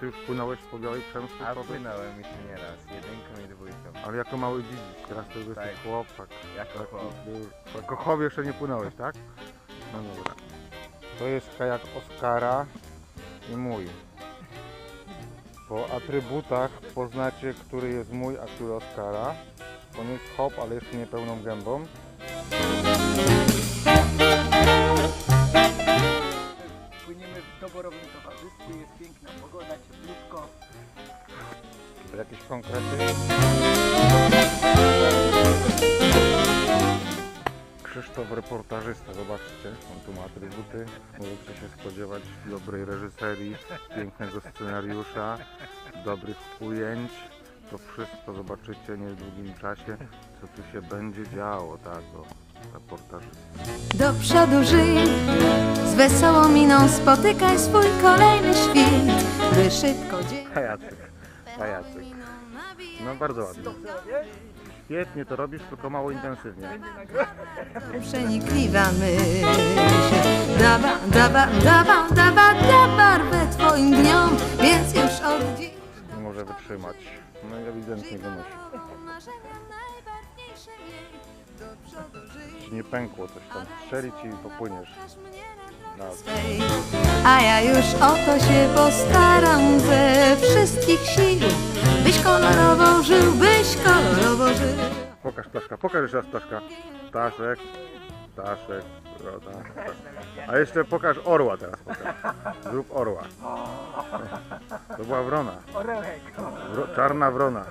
ty już płynąłeś po Białej Przemskiej? A płynąłem jeszcze nie raz, jedynką i dwójką. Ale jako mały dzidzic, teraz to już Tak. jesteś chłopak. Jako Tak, chłop. już- Jako jeszcze nie płynąłeś, tak? No dobra. To jest kajak Oskara i mój. Po atrybutach poznacie, który jest mój, a który Oskara. On jest hop, ale jeszcze nie pełną gębą. Płyniemy w doborowym towarzystwie, jest piękna pogoda, cieplutko. Jakieś konkrety? Krzysztof reportażysta, zobaczcie, on tu ma atrybuty. Możecie się spodziewać dobrej reżyserii, pięknego scenariusza, dobrych ujęć. To wszystko zobaczycie w niedługim czasie, co tu się będzie działo, tak, o, reportażysta. Do przodu żyj, wesołą miną spotykaj swój kolejny świt, by szybko dzień kajacyk. No bardzo ładnie. Świetnie to robisz, tylko mało intensywnie. przenikliwa myśl. Dawa, dawa, dawa, dawa, da barwę twoim dniom, więc już od dziś Nie może wytrzymać. No i ewidentnie wynosi. Ci nie pękło coś tam. Strzelić i popłyniesz. A ja już o to się postaram ze wszystkich sił, byś kolorowo żył, byś kolorowo żył. Pokaż ptaszka, pokaż jeszcze raz ptaszka. Ptaszek, ptaszek, roda. A jeszcze pokaż orła teraz pokaż. Zrób orła. To była wrona. Wro, czarna wrona.